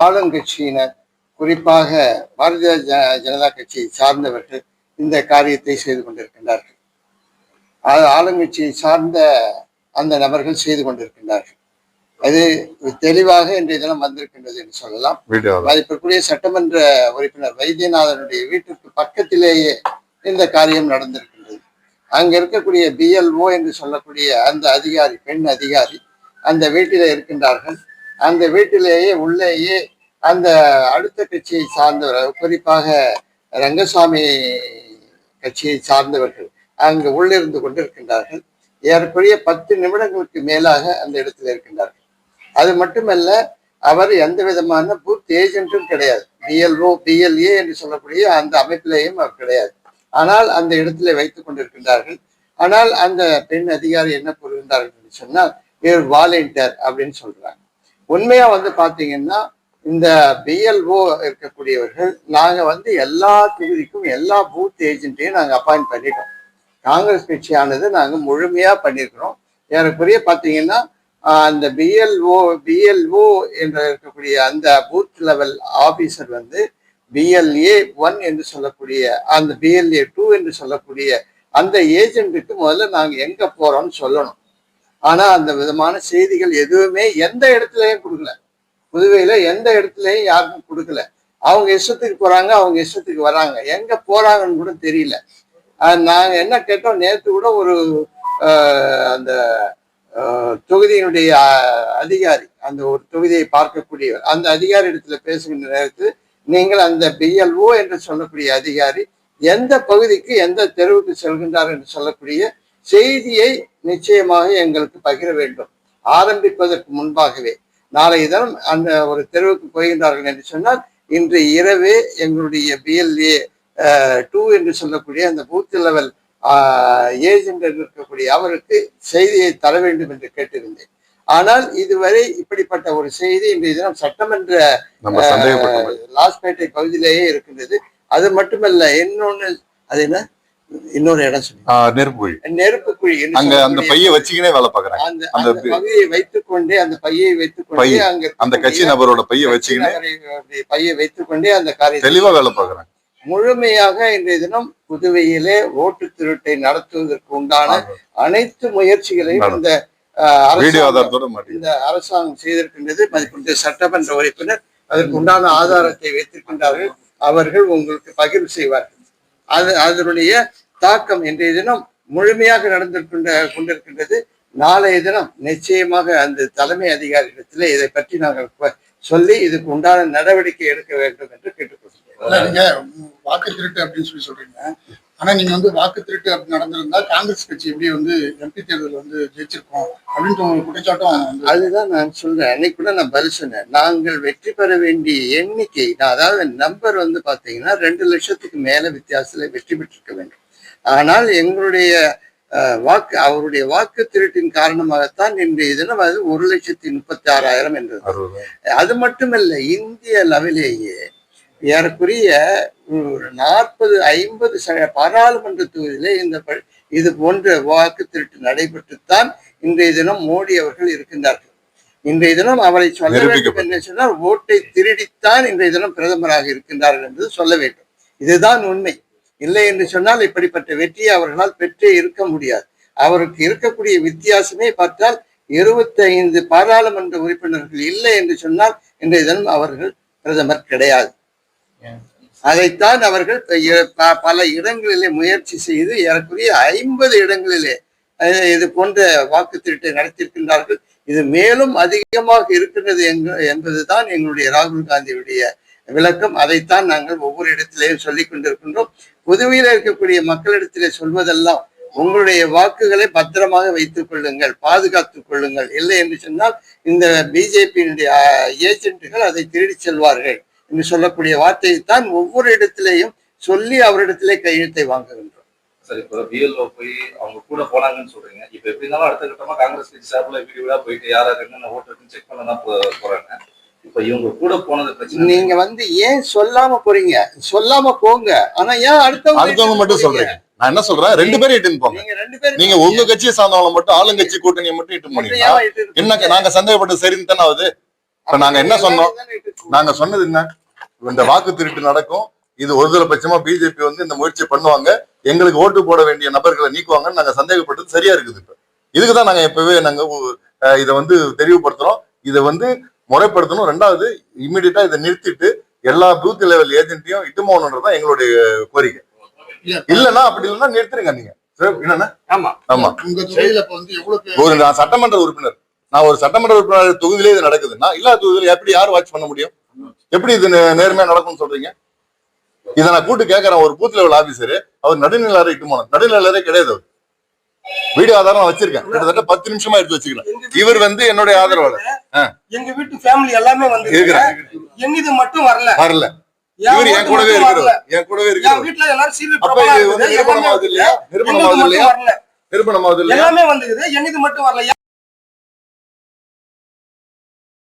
ஆளுங்கட்சியினர் குறிப்பாக பாரதிய ஜனதா கட்சியை சார்ந்தவர்கள் இந்த காரியத்தை செய்து கொண்டிருக்கின்றார்கள். ஆளுங்கட்சியை சார்ந்த அந்த நபர்கள் செய்து கொண்டிருக்கின்றார்கள். அது தெளிவாக இன்றைய தினம் வந்திருக்கின்றது என்று சொல்லலாம். மதிப்பிற்குரிய சட்டமன்ற உறுப்பினர் வைத்தியநாதனுடைய வீட்டிற்கு பக்கத்திலேயே இந்த காரியம் நடந்திருக்கின்றது. அங்க இருக்கக்கூடிய பிஎல்ஓ என்று சொல்லக்கூடிய அந்த அதிகாரி பெண் அதிகாரி அந்த வீட்டிலே இருக்கின்றார்கள். அந்த வீட்டிலேயே உள்ளேயே அந்த அடுத்த கட்சியை சார்ந்தவர் குறிப்பாக ரங்கசாமி கட்சியை சார்ந்தவர்கள் அங்கு உள்ளிருந்து கொண்டிருக்கின்றார்கள். ஏறக்குறைய பத்து நிமிடங்களுக்கு மேலாக அந்த இடத்தில் இருக்கின்றார்கள். அது மட்டுமல்ல அவர் எந்த விதமான பூத் ஏஜென்ட்டும் கிடையாது. பிஎல்ஓ பிஎல்ஏ என்று சொல்லக்கூடிய அந்த அமைப்பிலேயும் அவர் கிடையாது. ஆனால் அந்த இடத்துல வைத்துக் கொண்டிருக்கின்றார்கள். ஆனால் அந்த பெண் அதிகாரி என்ன கூறுகின்றார்கள் என்று சொன்னால் இவர் வாலண்டியர் அப்படின்னு சொல்றாங்க. உண்மையா வந்து பாத்தீங்கன்னா இந்த பிஎல்ஓ இருக்கக்கூடியவர்கள் நாங்க வந்து எல்லா தொகுதிக்கும் எல்லா பூத் ஏஜென்ட்டையும் நாங்க அப்பாயிண்ட் பண்ணிட்டோம். காங்கிரஸ் கட்சியானது நாங்க முழுமையா பண்ணியிருக்கிறோம் ஏறக்குறைய பாத்தீங்கன்னா அந்த பிஎல்ஓ பிஎல்ஓ என்ற இருக்கக்கூடிய அந்த பூத் லெவல் ஆபீசர் வந்து பிஎல்ஏ ஒன் என்று சொல்லக்கூடிய அந்த பிஎல்ஏ டூ என்று சொல்லக்கூடிய அந்த ஏஜென்ட்டுக்கு முதல்ல நாங்க எங்க போறோம்னு சொல்லணும். ஆனா அந்த விதமான செய்திகள் எதுவுமே எந்த இடத்துலயும் கொடுக்கல. புதுவையில எந்த இடத்துலயும் யாருக்கும் கொடுக்கல. அவங்க இஷ்டத்துக்கு போறாங்க அவங்க இஷ்டத்துக்கு வராங்க. எங்க போறாங்கன்னு கூட தெரியல. நாங்க என்ன கேட்டோம் நேத்து கூட ஒரு அந்த தொகுதியினுடைய அதிகாரி அந்த ஒரு தொகுதியை பார்க்கக்கூடியவர் அந்த அதிகாரி இடத்துல பேசுகின்ற நேரத்தில் நீங்கள் அந்த பிஎல்ஓ என்று சொல்லக்கூடிய அதிகாரி எந்த பகுதிக்கு எந்த தெருவுக்கு செல்கின்றார் என்று சொல்லக்கூடிய செய்தியை நிச்சயமாக எங்களுக்கு பகிர வேண்டும். ஆரம்பிப்பதற்கு முன்பாகவே நாளை தினம் அந்த ஒரு தெருவுக்கு போகின்றார்கள் என்று சொன்னால் இன்று இரவே எங்களுடைய பிஎல்ஏ டூ என்று சொல்லக்கூடிய அந்த பூத் லெவல் ஏஜென்ட் இருக்கக்கூடிய அவருக்கு செய்தியை தர வேண்டும் என்று கேட்டிருந்தேன். ஆனால் இதுவரை இப்படிப்பட்ட ஒரு செய்தி இன்றைய தினம் சட்டமன்ற லாஸ்பேட்டை பகுதியிலேயே இருக்கின்றது. அது மட்டுமல்ல இன்னொன்னு அது என்ன? இன்னொரு இடம் சொல்லி. நெருப்பு வழி நெருப்பு குழி என்று அங்க அந்த பைய வச்சுக்கினே வேலை பாக்குறாங்க அந்த அந்த வைத்துக் கொண்டே அந்த பையை வைத்துக் கொண்டே பை, அங்க அந்த கட்சி நபரோட பைய வச்சுக்கினே பையை வைத்துக் கொண்டே அந்த காரியத்தை தெளிவா வேலை பாக்குறாங்க முழுமையாக இன்றைய தினம் புதுவையிலே ஓட்டு திருட்டை நடத்துவதற்கு உண்டான அனைத்து முயற்சிகளையும் இந்த இந்த அரசாங்கம் செய்திருக்கின்றது. மதிப்புடைய சட்டமன்ற உறுப்பினர் அதற்கு உண்டான ஆதாரத்தை வைத்திருக்கின்றார்கள். அவர்கள் உங்களுக்கு பகிர்வு செய்வார்கள். அது அதனுடைய தாக்கம் இன்றைய தினம் முழுமையாக நடந்திருக்கின்ற கொண்டிருக்கின்றது. நாளைய தினம் நிச்சயமாக அந்த தலைமை அதிகாரியிடத்திலே இதை பற்றி நாங்கள் சொல்லி இதுக்கு உண்டான நடவடிக்கை எடுக்க வேண்டும் என்று கேட்டுக்கொள்கிறோம். வாக்கு திருட்டு அப்படின்னு சொல்லி சொல்றீங்க. ஆனா நீங்க வந்து வாக்கு திருட்டு அப்படி நடந்திருந்தா காங்கிரஸ் கட்சி எப்படி வந்து எம்பி தேர்தல் வந்து ஜெயிச்சிருக்கோம் அப்படின்ற ஒரு குற்றச்சாட்டும் அதுதான் நான் சொல்றேன். அன்னைக்கு கூட நான் பதில் சொன்னேன். நாங்கள் வெற்றி பெற வேண்டிய எண்ணிக்கை நான் அதாவது நம்பர் வந்து பாத்தீங்கன்னா ரெண்டு லட்சத்துக்கு மேல வித்தியாசத்துல வெற்றி பெற்றிருக்க வேண்டும். ஆனால் எங்களுடைய வாக்கு அவருடைய வாக்கு திருட்டின் காரணமாகத்தான் இன்றைய தினம் அது ஒரு லட்சத்தி முப்பத்தி ஆறாயிரம் என்றது. அது மட்டுமல்ல இந்திய லெவலேயே ஏறக்குறைய ஒரு நாற்பது ஐம்பது பாராளுமன்ற தொகுதியிலே இந்த இது போன்ற வாக்கு திருட்டு நடைபெற்றுத்தான் இன்றைய தினம் மோடி அவர்கள் இருக்கின்றார்கள். இன்றைய தினம் அவரை சொல்ல வேண்டும். என்று சொன்னால் ஓட்டை திருடித்தான் இன்றைய தினம் பிரதமராக இருக்கின்றார்கள் என்று சொல்ல வேண்டும். இதுதான் உண்மை. இல்லை என்று சொன்னால் இப்படிப்பட்ட வெற்றியை அவர்களால் பெற்றே இருக்க முடியாது. அவருக்கு இருக்கக்கூடிய வித்தியாசமே பார்த்தால் இருபத்தி ஐந்து பாராளுமன்ற உறுப்பினர்கள் இல்லை என்று சொன்னால் இன்றைய தினம் அவர்கள் பிரதமர் கிடையாது. அதைத்தான் அவர்கள் பல இடங்களிலே முயற்சி செய்து ஏறக்குரிய ஐம்பது இடங்களிலே இது போன்ற வாக்கு திருட்டை நடத்தியிருக்கின்றார்கள். இது மேலும் அதிகமாக இருக்கின்றது என்பதுதான் எங்களுடைய ராகுல் காந்தியுடைய விளக்கம். அதைத்தான் நாங்கள் ஒவ்வொரு இடத்திலேயும் சொல்லிக் கொண்டிருக்கின்றோம். புதுவையில் இருக்கக்கூடிய மக்களிடத்திலே சொல்வதெல்லாம் உங்களுடைய வாக்குகளை பத்திரமாக வைத்துக் கொள்ளுங்கள் பாதுகாத்துக் கொள்ளுங்கள். இல்லை என்று சொன்னால் இந்த பிஜேபியினுடைய ஏஜென்ட்டுகள் அதை திருடி செல்வார்கள். என்று சொல்லக்கூடிய வார்த்தையைத்தான் ஒவ்வொரு இடத்திலேயும் சொல்லி அவரிடத்திலே கையெழுத்தை வாங்குகின்றோம். சரி இப்போ பிஎல்ஓ போய் அவங்க கூட போனாங்கன்னு சொல்றீங்க. இப்போ எப்படி இருந்தாலும் அடுத்த கட்டமா காங்கிரஸ் கட்சி சார்பில் வீடு வீடா போயிட்டு யார் என்னென்ன ஓட்டு செக் பண்ண தான் போறாங்க. இப்போ இவங்க கூட போனது பிரச்சனை நீங்க வந்து ஏன் சொல்லாம போறீங்க? சொல்லாம போங்க. ஆனா ஏன் அடுத்தவங்க அடுத்தவங்க மட்டும் சொல்றீங்க. நான் என்ன சொல்றேன்? ரெண்டு பேரும் இட்டுன்னு போங்க. நீங்க ரெண்டு பேரும் நீங்க உங்க கட்சியை சார்ந்தவங்க மட்டும் ஆளுங்கட்சி கூட்டணியை மட்டும் இட்டு இட்டு என்ன? நாங்க சந்தேகப்பட்ட சரின்னு தானே ஆகுது? இப்ப நாங்க என்ன சொன்னோம்? நாங்க சொன்னது என்ன? இந்த வாக்கு திருட்டு நடக்கும். இது ஒருதலை பட்சமா பிஜேபி வந்து இந்த முயற்சி பண்ணுவாங்க. எங்களுக்கு ஓட்டு போட வேண்டிய நபர்களை நீக்குவாங்கன்னு நாங்க சந்தேகப்பட்டது சரியா இருக்குது இப்ப. இதுக்குதான் நாங்க எப்பவே நாங்க இதை வந்து தெளிவுபடுத்துறோம். இதை வந்து முறைப்படுத்தணும். ரெண்டாவது இம்மிடியட்டா இதை நிறுத்திட்டு எல்லா பூத் லெவல் ஏஜென்ட்டையும் இட்டுமோகணுன்றதுதான் எங்களுடைய கோரிக்கை. இல்ல. இல்லைன்னா அப்படி இல்லைன்னா நிறுத்துருங்க நீங்க. ஒரு சட்டமன்ற உறுப்பினர். நான் ஒரு சட்டமன்ற உறுப்பினர் தொகுதியிலே இது நடக்குதுன்னா இல்லாத தொகுதியில எப்படி யார் வாட்ச் பண்ண முடியும்? எப்படி இது நேர்மையா நடக்கும்னு சொல்றீங்க? இதை நான் கூட்டு கேட்கறேன் ஒரு பூத் லெவல் ஆபீசர் அவர் நடுநிலையாரை இட்டு போனோம் நடுநிலையாரே கிடையாது அவர். வீடியோ ஆதாரம் நான் வச்சிருக்கேன். கிட்டத்தட்ட பத்து நிமிஷமா எடுத்து எங்க வீட்டு- இவர் வந்து என்னுடைய ஆதரவாளர். எங்க வீட்டு ஃபேமிலி எல்லாமே வந்து இருக்கிறாங்க எங்கிது மட்டும் வரல. வரல. இவர் என் கூடவே. இருக்கிறவர் என் கூடவே என் இருக்கிறவர் வீட்டுல எல்லாரும் சீரியல் அப்ப இது வந்து எல்லாமே இல்லையா? நிரூபணமாகுது மட்டும் இல்லையா? வரல. நிரூபணமாகுது இல்லையா? எல்லாமே வந்துக்குது. என்னது மட்டும் வரல.